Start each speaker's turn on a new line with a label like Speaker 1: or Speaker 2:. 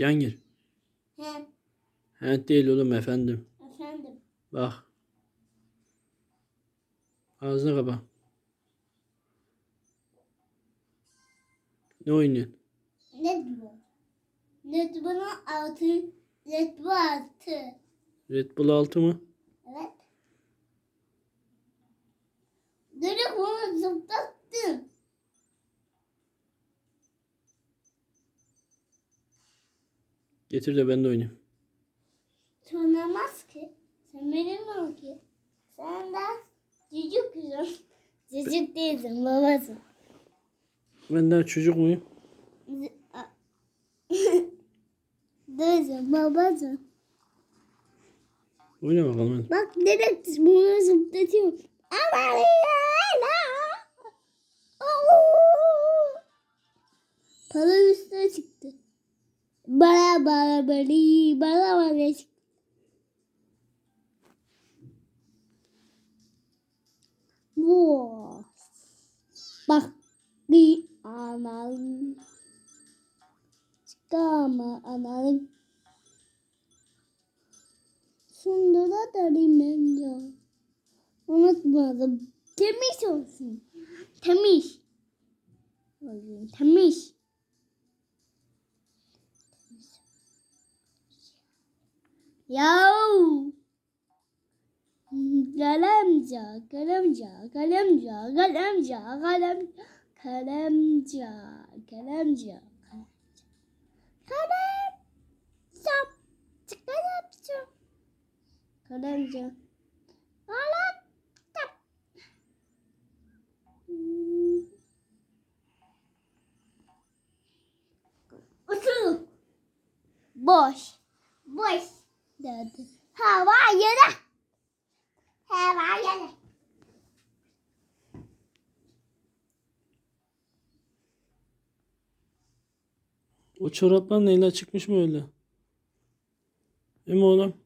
Speaker 1: Cihangir.
Speaker 2: He.
Speaker 1: He değil oğlum efendim.
Speaker 2: Efendim.
Speaker 1: Bak. Ağzını kapa. Ne oynuyorsun?
Speaker 2: Ne bu? Ne buna altı. Ne bu altı.
Speaker 1: Red Bull 6 mı? Getir de ben de oynayayım.
Speaker 2: Tanımaz ki. Sen benim ol ki. Sen de çocuksun. Çocuk değilsin babasın.
Speaker 1: Ben daha çocuk muyum?
Speaker 2: Değilsin babasın.
Speaker 1: Oyna bakalım hadi.
Speaker 2: Bak direkt bunu zıplatıyorum. Aman ya. Para üstüne çıktı. Bana bana bana bana bana. Wow. Bak bir anam. Çıkama anam. Sundura darayım ben ya. Unutmadım. Temiz olsun. Temiz. Temiz. Yahu. Kalemca, kalemca, kalemca, kalemca, kalem, kalemca, kalemca, kalemca, kalemca, kalemca, kalemca. Boş. Boş. Dedi. Hava yere. Hava yere.
Speaker 1: O çoraplar neyle çıkmış mı öyle? Değil mi oğlum?